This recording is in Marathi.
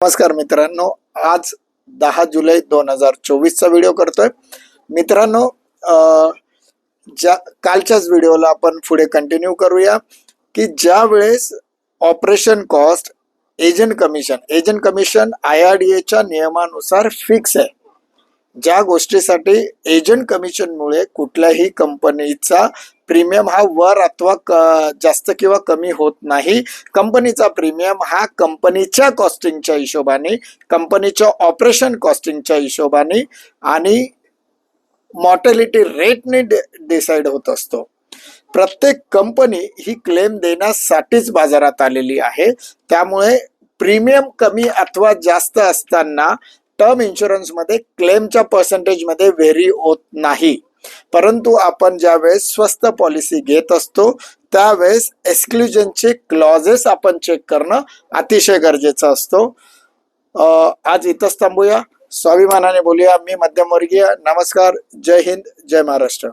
नमस्कार मित्रांनो आज दहा जुलै दोन हजार चोवीसचा व्हिडिओ करतोय. मित्रांनो ज्या कालच्याच व्हिडिओला आपण पुढे कंटिन्यू करूया की ज्या वेळेस operation cost agent commission agent commission I R D एच्या नियमानुसार फिक्स आहे. ज्या गोष्टीसाठी एजंट कमिशनमुळे कुठल्याही कंपनीचा प्रीमियम हा वर अथवा क- जास्त किंवा कमी होत नाही. कंपनीचा प्रीमियम हा कंपनीच्या कॉस्टिंगच्या हिशोबाने कंपनीच्या ऑपरेशन कॉस्टिंगच्या हिशोबाने आणि मॉर्टॅलिटी रेटने डिसाईड होत असतो. प्रत्येक कंपनी ही क्लेम देण्यासाठीच बाजारात आलेली आहे. त्यामुळे प्रीमियम कमी अथवा जास्त असताना टर्म इन्शुरन्समध्ये क्लेमच्या पर्सेंटेजमध्ये व्हेरी होत नाही. परंतु आपण ज्यावेळेस स्वस्त पॉलिसी घेत असतो त्यावेळेस एक्सक्लुजनचे क्लॉजेस आपण चेक करणं अतिशय गरजेचं असतो. आज इथंच थांबूया. स्वाभिमानाने बोलूया. मी मध्यमवर्गीय. नमस्कार. जय हिंद. जय महाराष्ट्र.